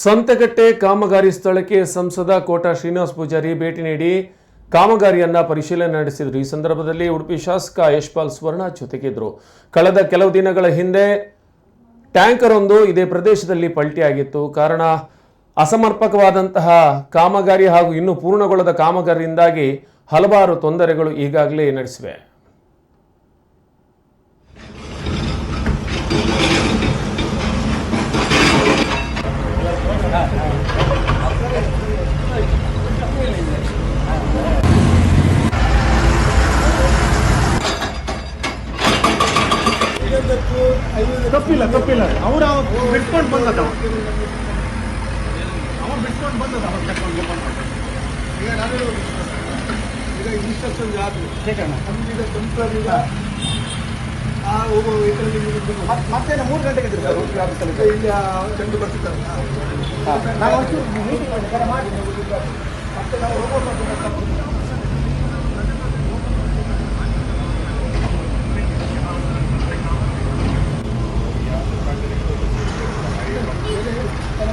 ಸಂತೆಗಟ್ಟೆ ಕಾಮಗಾರಿ ಸ್ಥಳಕ್ಕೆ ಸಂಸದ ಕೋಟ ಶ್ರೀನಿವಾಸ ಪೂಜಾರಿ ಭೇಟಿ ನೀಡಿ ಕಾಮಗಾರಿಯನ್ನ ಪರಿಶೀಲನೆ ನಡೆಸಿದರು. ಈ ಸಂದರ್ಭದಲ್ಲಿ ಉಡುಪಿ ಶಾಸಕ ಯಶ್ಪಾಲ್ ಸ್ವರ್ಣ ಜೊತೆಗಿದ್ರು. ಕಳೆದ ಕೆಲವು ದಿನಗಳ ಹಿಂದೆ ಟ್ಯಾಂಕರ್ ಒಂದು ಇದೇ ಪ್ರದೇಶದಲ್ಲಿ ಪಲ್ಟಿಯಾಗಿತ್ತು. ಕಾರಣ ಅಸಮರ್ಪಕವಾದಂತಹ ಕಾಮಗಾರಿ ಹಾಗೂ ಇನ್ನೂ ಪೂರ್ಣಗೊಳ್ಳದ ಕಾಮಗಾರಿಯಿಂದಾಗಿ ಹಲವಾರು ತೊಂದರೆಗಳು ಈಗಾಗಲೇ ನಡೆಸಿವೆ. ತಪ್ಪಿಲ್ಲ ತಪ್ಪಿಲ್ಲ. ಅವ್ರು ಬಿಟ್ಕೊಂಡು ಬಂದದ ಅವ ಬಿಟ್ಕೊಂಡು ಬಂದದ ಅವ ಈಗ ನಾನು ಈಗ ಇನ್ಸ್ಟ್ರಕ್ಷನ್ ಆದ್ರು ನಮ್ಗೀಗ ಟೆಂಪ್ರರಿ ಈಗ ಆ ಹೋಗುವ ವೆಹಿಕಲ್ ಮತ್ತೆ ಮೂರು ಗಂಟೆಗೆ ಇದ್ರೆ ಸರ್? ಉಡುಪಿ ಆಫೀಸಲ್ಲಿ ಇಲ್ಲಿ ಚೆಂಡು ಬರ್ತಿದ್ದಾರೆ ನಾವು meeting ಮಾಡಿ ಮತ್ತೆ ನಾವು ಹೋಗುವ